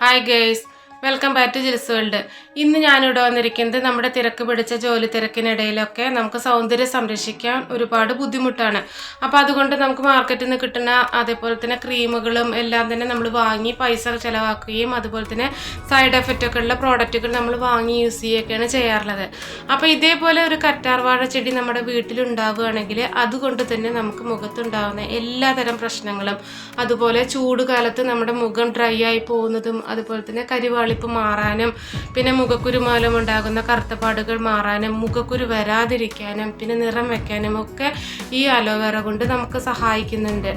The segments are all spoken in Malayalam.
Hi guys, welcome back to Jils world. ഇന്ന് ഞാനിവിടെ വന്നിരിക്കുന്നത് നമ്മുടെ തിരക്ക് പിടിച്ച ജോലി തിരക്കിനിടയിലൊക്കെ നമുക്ക് സൗന്ദര്യം സംരക്ഷിക്കാൻ ഒരുപാട് ബുദ്ധിമുട്ടാണ്. അപ്പോൾ അതുകൊണ്ട് നമുക്ക് മാർക്കറ്റിൽ നിന്ന് കിട്ടുന്ന അതേപോലെ തന്നെ ക്രീമുകളും എല്ലാം തന്നെ നമ്മൾ വാങ്ങി പൈസ ചിലവാക്കുകയും അതുപോലെ തന്നെ സൈഡ് എഫക്റ്റ് ഒക്കെ ഉള്ള പ്രോഡക്റ്റുകൾ നമ്മൾ വാങ്ങി യൂസ് ചെയ്യുകയൊക്കെയാണ് ചെയ്യാറുള്ളത്. അപ്പോൾ ഇതേപോലെ ഒരു കറ്റാർവാഴ ചെടി നമ്മുടെ വീട്ടിലുണ്ടാവുകയാണെങ്കിൽ അതുകൊണ്ട് തന്നെ നമുക്ക് മുഖത്തുണ്ടാകുന്ന എല്ലാതരം പ്രശ്നങ്ങളും അതുപോലെ ചൂട് കാലത്ത് നമ്മുടെ മുഖം ഡ്രൈ ആയി പോകുന്നതും അതുപോലെ തന്നെ കരിവാളിപ്പ് മാറാനും പിന്നെ മുഖക്കുരു മൂലം ഉണ്ടാകുന്ന കറുത്തപ്പാടുകൾ മാറാനും മുഖക്കുരു വരാതിരിക്കാനും പിന്നെ നിറം വെക്കാനും ഒക്കെ ഈ അലോവേറ കൊണ്ട് നമുക്ക് സഹായിക്കുന്നുണ്ട്.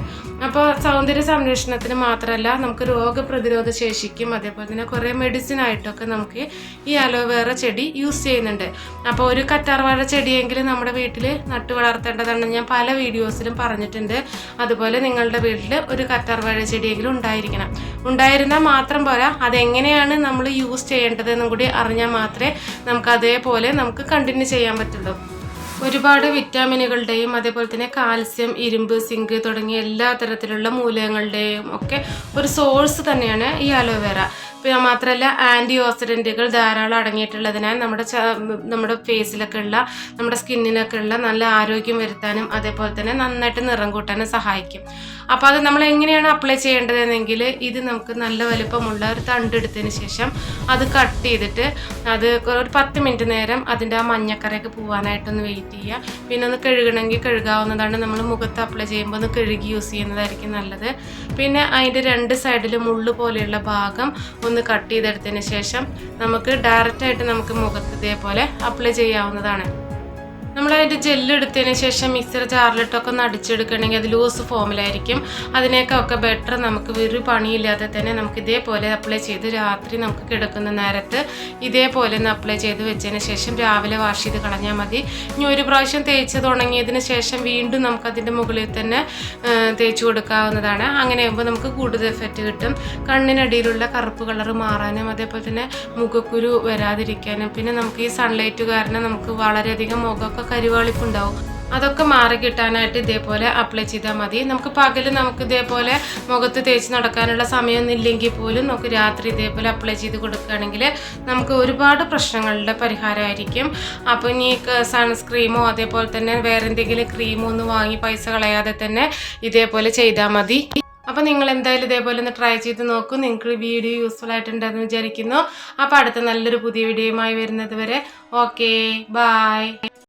അപ്പോൾ സൗന്ദര്യ സംരക്ഷണത്തിന് മാത്രമല്ല നമുക്ക് രോഗപ്രതിരോധ ശേഷിക്കും അതേപോലെ തന്നെ കുറേ മെഡിസിൻ ആയിട്ടൊക്കെ നമുക്ക് ഈ അലോവേറ ചെടി യൂസ് ചെയ്യുന്നുണ്ട്. അപ്പോൾ ഒരു കറ്റാർവാഴ ചെടിയെങ്കിലും നമ്മുടെ വീട്ടിൽ നട്ടു വളർത്തേണ്ടതാണ്. ഞാൻ പല വീഡിയോസിലും പറഞ്ഞിട്ടുണ്ട്. അതുപോലെ നിങ്ങളുടെ വീട്ടിൽ ഒരു കറ്റാർവാഴ ചെടിയെങ്കിലും ഉണ്ടായിരിക്കണം. ഉണ്ടായിരുന്നാൽ മാത്രം പോരാ അതെങ്ങനെയാണ് നമ്മൾ യൂസ് ചെയ്യേണ്ടതെന്നും കൂടി അറിഞ്ഞാൽ മാത്രമേ നമുക്ക് അതേപോലെ നമുക്ക് കണ്ടിന്യൂ ചെയ്യാൻ പറ്റുള്ളൂ. ഒരുപാട് വിറ്റാമിനുകളുടെയും അതേപോലെ തന്നെ കാൽസ്യം ഇരുമ്പ് സിങ്ക് തുടങ്ങിയ എല്ലാ തരത്തിലുള്ള മൂലകങ്ങളുടെയും ഒക്കെ ഒരു സോഴ്സ് തന്നെയാണ് ഈ അലോവേറ മാത്രമല്ല ആന്റി ഓക്സിഡന്റുകൾ ധാരാളം അടങ്ങിയിട്ടുള്ളതിനാൽ നമ്മുടെ നമ്മുടെ ഫേസിലൊക്കെ ഉള്ള നമ്മുടെ സ്കിന്നിനൊക്കെ ഉള്ള നല്ല ആരോഗ്യം വരുത്താനും അതേപോലെ തന്നെ നന്നായിട്ട് നിറം കൂട്ടാനും സഹായിക്കും. അപ്പോൾ അത് നമ്മൾ എങ്ങനെയാണ് അപ്ലൈ ചെയ്യേണ്ടതെന്നെങ്കിൽ ഇത് നമുക്ക് നല്ല വലുപ്പമുള്ള ഒരു തണ്ട് എടുത്തതിന് ശേഷം അത് കട്ട് ചെയ്തിട്ട് അത് ഒരു പത്ത് മിനിറ്റ് നേരം അതിന്റെ ആ മഞ്ഞക്കറയൊക്കെ പോകാനായിട്ടൊന്ന് വെയിറ്റ് ചെയ്യുക. പിന്നെ ഒന്ന് കഴുകണമെങ്കിൽ കഴുകാവുന്നതാണ് നമ്മൾ മുഖത്ത് അപ്ലൈ ചെയ്യുമ്പോൾ ഒന്ന് കഴുകി യൂസ് ചെയ്യുന്നതായിരിക്കും നല്ലത്. പിന്നെ അതിന്റെ രണ്ട് സൈഡിലും മുള്ളു പോലെയുള്ള ഭാഗം ഒന്ന് കട്ട് ചെയ്തെടുത്തതിന് ശേഷം നമുക്ക് ഡയറക്റ്റായിട്ട് നമുക്ക് മുഖത്ത് ഇതേപോലെ അപ്ലൈ ചെയ്യാവുന്നതാണ്. നമ്മൾ ജെല്ലെടുത്തതിന് ശേഷം മിക്സർ ജാറിലിട്ടൊക്കെ ഒന്ന് അടിച്ചെടുക്കണമെങ്കിൽ അത് ലൂസ് ഫോമിലായിരിക്കും. അതിനേക്കൊക്കെ ബെറ്റർ നമുക്ക് ഒരു പണിയില്ലാതെ തന്നെ നമുക്ക് ഇതേപോലെ അപ്ലൈ ചെയ്ത് രാത്രി നമുക്ക് കിടക്കുന്ന നേരത്ത് ഇതേപോലെ ഒന്ന് അപ്ലൈ ചെയ്ത് വെച്ചതിന് ശേഷം രാവിലെ വാഷ് ചെയ്ത് കളഞ്ഞാൽ മതി. ഇനി ഒരു പ്രാവശ്യം തേച്ച് തുടങ്ങിയതിന് ശേഷം വീണ്ടും നമുക്ക് അതിന്റെ മുകളിൽ തന്നെ തേച്ച് കൊടുക്കാവുന്നതാണ്. അങ്ങനെ ആകുമ്പോൾ നമുക്ക് കൂടുതൽ എഫക്റ്റ് കിട്ടും. കണ്ണിനടിയിലുള്ള കറുപ്പ് കളർ മാറാനും അതേപോലെ തന്നെ മുഖക്കുരു വരാതിരിക്കാനും. പിന്നെ നമുക്ക് ഈ സൺലൈറ്റ് കാരണം നമുക്ക് വളരെയധികം മുഖമൊക്കെ കരിവാളിപ്പുണ്ടാവും അതൊക്കെ മാറി കിട്ടാനായിട്ട് ഇതേപോലെ അപ്ലൈ ചെയ്താൽ മതി. നമുക്ക് പകൽ നമുക്ക് ഇതേപോലെ മുഖത്ത് തേച്ച് നടക്കാനുള്ള സമയമൊന്നും ഇല്ലെങ്കിൽ പോലും നമുക്ക് രാത്രി ഇതേപോലെ അപ്ലൈ ചെയ്ത് കൊടുക്കുകയാണെങ്കിൽ നമുക്ക് ഒരുപാട് പ്രശ്നങ്ങളുടെ പരിഹാരമായിരിക്കും. അപ്പോൾ ഇനി സൺസ്ക്രീമോ അതേപോലെ തന്നെ വേറെ എന്തെങ്കിലും ക്രീമോ ഒന്നും വാങ്ങി പൈസ കളയാതെ തന്നെ ഇതേപോലെ ചെയ്താൽ മതി. അപ്പോൾ നിങ്ങൾ എന്തായാലും ഇതേപോലെ ഒന്ന് ട്രൈ ചെയ്ത് നോക്കൂ. നിങ്ങൾക്ക് വീഡിയോ യൂസ്ഫുൾ ആയിട്ടുണ്ടെന്ന് വിചാരിക്കുന്നു. അപ്പോൾ അടുത്ത നല്ലൊരു പുതിയ വീഡിയോയുമായി വരുന്നത് വരെ. Okay bye